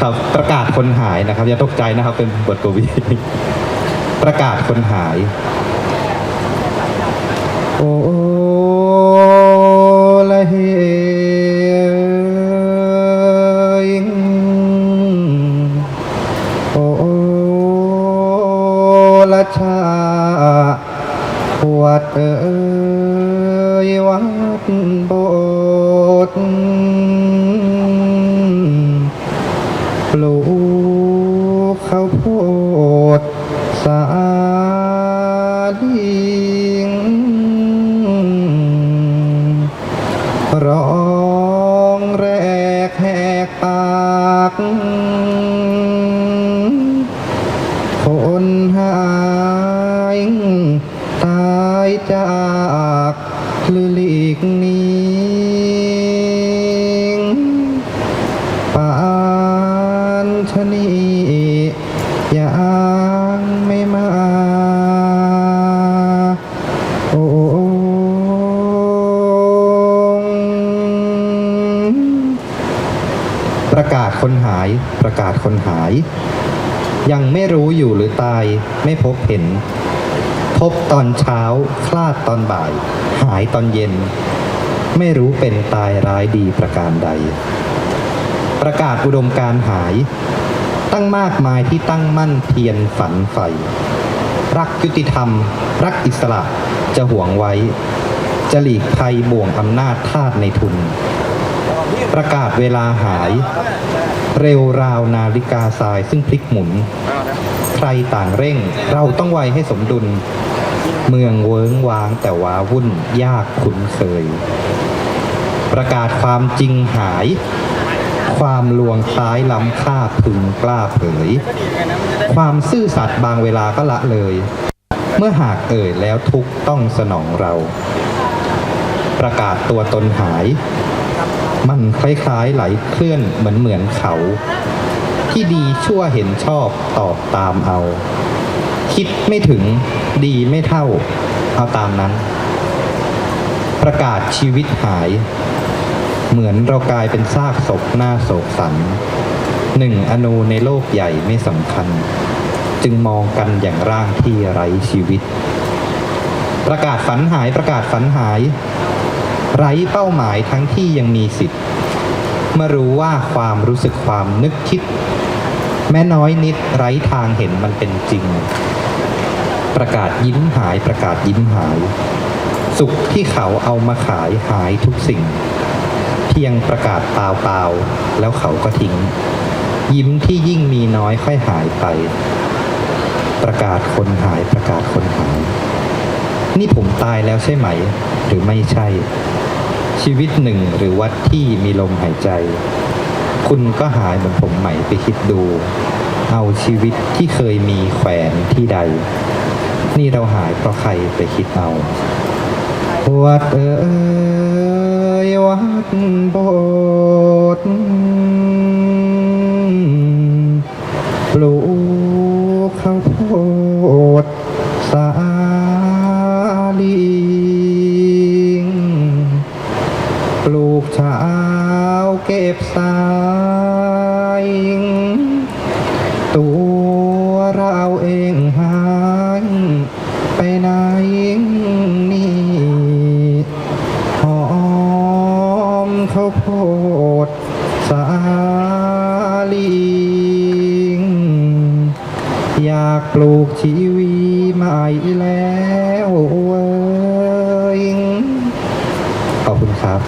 ครับประกาศคนหายนะครับ อย่าตกใจนะครับ เป็นบทกวี ประกาศคนหาย โอ้ละเฮโอ้ละชาวัดเอ่ยวัดโบสถ์ ปลูกข้าวโพดสาลิงร้องแรกแหกปากคนหายตายจากหรือหลีกนี้ ชนียังไม่มา โอ้ประกาศคนหายประกาศคนหาย ยังไม่รู้อยู่หรือตายไม่พบเห็น พบตอนเช้า คลาดตอนบ่าย หายตอนเย็น ไม่รู้เป็นตายร้ายดีประการใด ประกาศอุดมการหาย ตั้งมากมายที่ตั้งมั่นเพียรฝันใฝ่รักยุติธรรม รักอิสระจะห่วงไว้ จะหลีกภัยบ่วงอำนาจทาสในทุน ประกาศเวลาหาย เร็วราวนาฬิกาทรายซึ่งพลิกหมุน ใครต่างเร่งเราต้องไวให้สมดุล เมืองเวิ้งวางแต่ว้าวุ่นยากคุ้นเคย ประกาศความจริงหาย ความลวงคล้ายล้ำค่าพึงกล้าเผย ความซื่อสัตย์บางเวลาก็ละเลย เมื่อหากเอ่ยแล้วทุกต้องสนองเรา ประกาศตัวตนหาย มันคล้ายๆไหลเคลื่อนเหมือนเหมือนเขา ที่ดีชั่วเห็นชอบตอบตามเอา คิดไม่ถึงดีไม่เท่า เอาตามนั้น ประกาศชีวิตหาย เหมือนเรากลายเป็นซากศพหน้าโศกสันหนึ่งอนูในโลกใหญ่ไม่สำคัญ จึงมองกันอย่างร่างที่ไร้ชีวิต ประกาศฝันหายประกาศฝันหาย ไร้เป้าหมายทั้งที่ยังมีสิทธิ์เมื่อรู้ว่าความรู้สึกความนึกคิด แม้น้อยนิดไร้ทางเห็นมันเป็นจริง ประกาศยิ้มหายประกาศยิ้มหาย สุขที่เขาเอามาขายหายทุกสิ่ง เพียงประกาศเปล่าๆแล้วเขาก็ทิ้ง ยิ้มที่ยิ่งมีน้อยค่อยหายไป ประกาศคนหายประกาศคนหาย นี่ผมตายแล้วใช่ไหม หรือไม่ใช่ ชีวิตหนึ่งหรือวัดที่มีลมหายใจ คุณก็หายเหมือนผมใหม่ไปคิดดู เอาชีวิตที่เคยมีแขวนที่ใด นี่เราหายเพราะใครไปคิดเอาวัดเอ่ย วัดโบสถ์ปลูกข้าวโพดสาลิงปลูกเช้าเก็บสายตัว ข้าวโพดสาลิงอยากปลูกชีวีใหม่แล้วเว้ยขอบคุณครับ